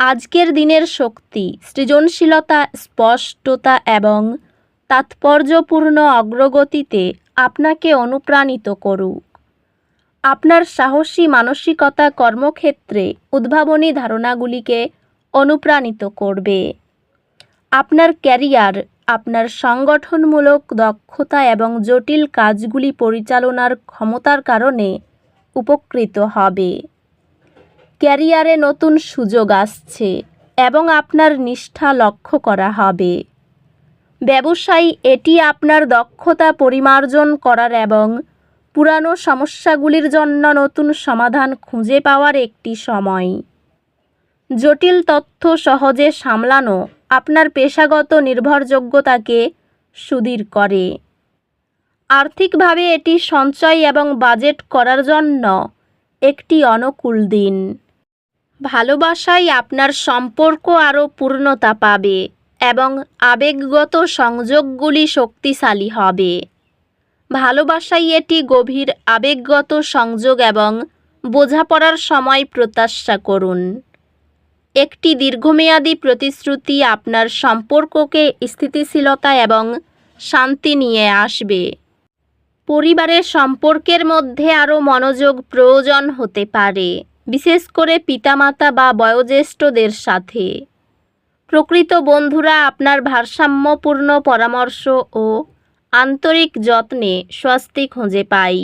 আজকের দিনের শক্তি, সৃজনশীলতা, স্পষ্টতা এবং তাৎপর্যপূর্ণ অগ্রগতিতে আপনাকে অনুপ্রাণিত করুক। আপনার সাহসী মানসিকতা কর্মক্ষেত্রে উদ্ভাবনী ধারণাগুলিকে অনুপ্রাণিত করবে। আপনার ক্যারিয়ার, আপনার সংগঠনমূলক দক্ষতা এবং জটিল কাজগুলি পরিচালনার ক্ষমতার কারণে উপকৃত হবে। ক্যারিয়ারে নতুন সুযোগ আসছে এবং আপনার নিষ্ঠা লক্ষ্য করা হবে। ব্যবসায়ী, এটি আপনার দক্ষতা পরিমার্জন করার এবং পুরানো সমস্যাগুলির জন্য নতুন সমাধান খুঁজে পাওয়ার একটি সময়। জটিল তথ্য সহজে সামলানো আপনার পেশাগত নির্ভরযোগ্যতাকে সুদীর করে। আর্থিকভাবে এটি সঞ্চয় এবং বাজেট করার জন্য একটি অনুকূল দিন। ভালোবাসায় আপনার সম্পর্ক আরও পূর্ণতা পাবে এবং আবেগগত সংযোগগুলি শক্তিশালী হবে। ভালোবাসাই এটি গভীর আবেগগত সংযোগ এবং বোঝাপড়ার সময় প্রত্যাশা করুন। একটি দীর্ঘমেয়াদী প্রতিশ্রুতি আপনার সম্পর্ককে স্থিতিশীলতা এবং শান্তি নিয়ে আসবে। পরিবারের সম্পর্কের মধ্যে আরও মনোযোগ প্রয়োজন হতে পারে। বিশেষ করে পিতামাতা বা বয়োজ্যেষ্ঠদের সাথে। প্রকৃত বন্ধুরা আপনার ভারসাম্যপূর্ণ পরামর্শ ও আন্তরিক যত্নে স্বস্তি খুঁজে পাই।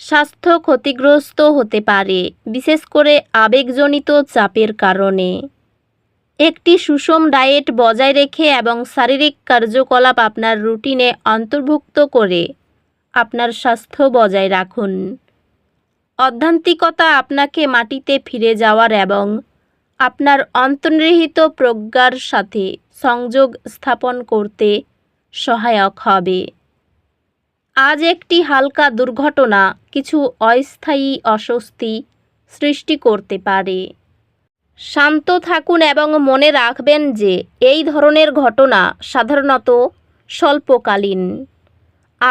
স্বাস্থ্য ক্ষতিগ্রস্ত হতে পারে, বিশেষ করে আবেগজনিত চাপের কারণে। একটি সুষম ডায়েট বজায় রেখে এবং শারীরিক কার্যকলাপ আপনার রুটিনে অন্তর্ভুক্ত করে আপনার স্বাস্থ্য বজায় রাখুন। অধ্যান্তিকতা আপনাকে মাটিতে ফিরে যাওয়ার এবং আপনার অন্তর্নিহিত প্রজ্ঞার সাথে সংযোগ স্থাপন করতে সহায়ক হবে। আজ একটি হালকা দুর্ঘটনা, কিছু অস্থায়ী অস্বস্তি সৃষ্টি করতে পারে। শান্ত থাকুন এবং মনে রাখবেন যে, এই ধরনের ঘটনা সাধারণত স্বল্পকালীন।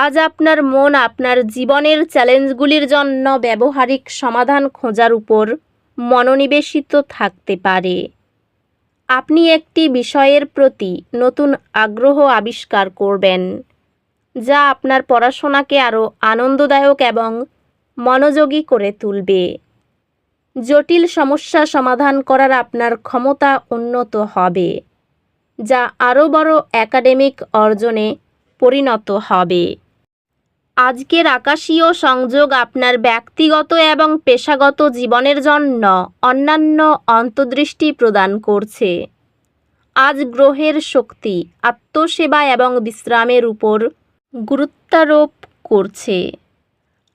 আজ আপনার মন আপনার জীবনের চ্যালেঞ্জগুলির জন্য ব্যবহারিক সমাধান খোঁজার উপর মনোনিবেশিত থাকতে পারে। আপনি একটি বিষয়ের প্রতি নতুন আগ্রহ আবিষ্কার করবেন, যা আপনার পড়াশোনাকে আরও আনন্দদায়ক এবং মনোযোগী করে তুলবে। জটিল সমস্যা সমাধান করার আপনার ক্ষমতা উন্নত হবে, যা আরও বড় একাডেমিক অর্জনে পরিণত হবে। আজকের আকাশীয় সংযোগ আপনার ব্যক্তিগত এবং পেশাগত জীবনের জন্য অন্যান্য অন্তর্দৃষ্টি প্রদান করছে। আজ গ্রহের শক্তি, আত্মসেবা এবং বিশ্রামের উপর গুরুত্বারোপ করছে।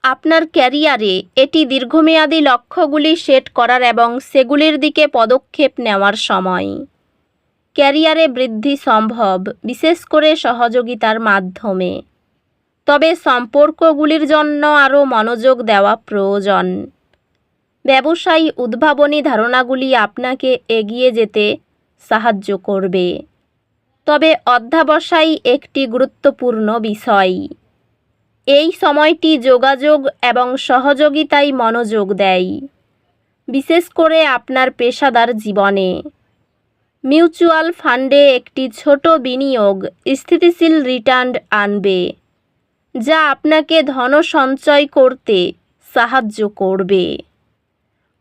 আপনার ক্যারিয়ারে এটি দীর্ঘমেয়াদী লক্ষ্যগুলি সেট করার এবং সেগুলির দিকে পদক্ষেপ নেওয়ার সময়। ক্যারিয়ারে বৃদ্ধি সম্ভব, বিশেষ করে সহযোগিতার মাধ্যমে। তবে সম্পর্কগুলির জন্য আরও মনোযোগ দেওয়া প্রয়োজন। ব্যবসায়ী উদ্ভাবনী ধারণাগুলি আপনাকে এগিয়ে যেতে সাহায্য করবে। তবে অধ্যাবসায় একটি গুরুত্বপূর্ণ বিষয়। এই সময়টি যোগাযোগ এবং সহযোগিতায় মনোযোগ দেয়, বিশেষ করে আপনার পেশাদার জীবনে। মিউচুয়াল ফান্ডে একটি ছোট বিনিয়োগ স্থিতিশীল রিটার্ন আনবে, যা আপনাকে ধন সঞ্চয় করতে সাহায্য করবে।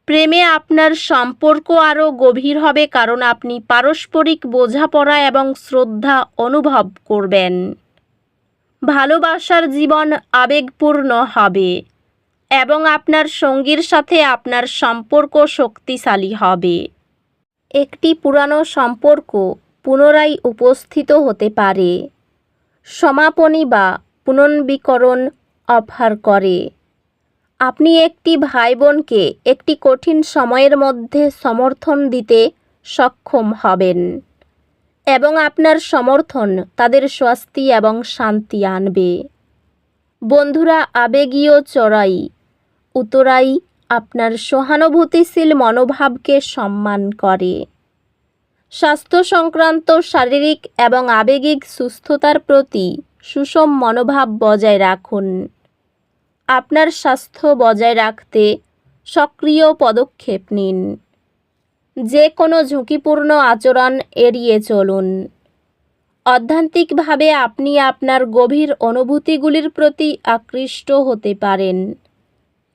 প্রেমে আপনার সম্পর্ক আরও গভীর হবে কারণ আপনি পারস্পরিক বোঝাপড়া এবং শ্রদ্ধা অনুভব করবেন। ভালোবাসার জীবন আবেগপূর্ণ হবে এবং আপনার সঙ্গীর সাথে আপনার সম্পর্ক শক্তিশালী হবে। একটি পুরানো সম্পর্ক পুনরায় উপস্থিত হতে পারে। সমাপনী বা পুনর্বীকরণ অফার করে। আপনি একটি ভাই বোনকে একটি কঠিন সময়ের মধ্যে সমর্থন দিতে সক্ষম হবেন এবং আপনার সমর্থন তাদের স্বস্তি এবং শান্তি আনবে। বন্ধুরা, আবেগীয় চড়াই, উতরাই আপনার সহানুভূতিশীল মনোভাবকে সম্মান করে। স্বাস্থ্য সংক্রান্ত শারীরিক এবং আবেগিক সুস্থতার প্রতি সুষম মনোভাব বজায় রাখুন। আপনার স্বাস্থ্য বজায় রাখতে সক্রিয় পদক্ষেপ নিন। যে কোনো ঝুঁকিপূর্ণ আচরণ এড়িয়ে চলুন। অধ্যান্তিকভাবে আপনি আপনার গভীর অনুভূতিগুলির প্রতি আকৃষ্ট হতে পারেন।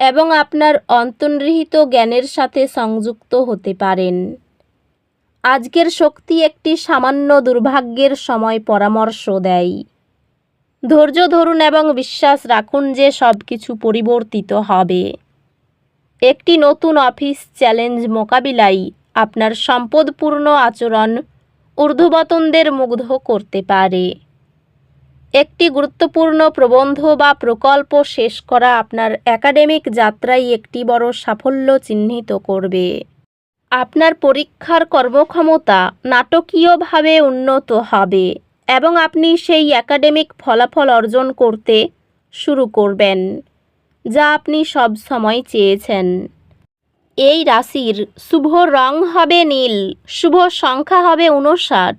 এবং আপনার অন্তর্নিহিত জ্ঞানের সাথে সংযুক্ত হতে পারেন। আজকের শক্তি একটি সামান্য দুর্ভাগ্যের সময় পরামর্শ দেয়। ধৈর্য ধরুন এবং বিশ্বাস রাখুন যে সব কিছু পরিবর্তিত হবে। একটি নতুন অফিস চ্যালেঞ্জ মোকাবিলায় আপনার সম্পদপূর্ণ আচরণ ঊর্ধ্ববতনদের মুগ্ধ করতে পারে। একটি গুরুত্বপূর্ণ প্রবন্ধ বা প্রকল্প শেষ করা আপনার একাডেমিক যাত্রায় একটি বড় সাফল্য চিহ্নিত করবে। আপনার পরীক্ষার কর্মক্ষমতা নাটকীয়ভাবে উন্নত হবে এবং আপনি সেই একাডেমিক ফলাফল অর্জন করতে শুরু করবেন, যা আপনি সব সময় চেয়েছেন। এই রাশির শুভ রং হবে নীল, শুভ সংখ্যা হবে উনষাট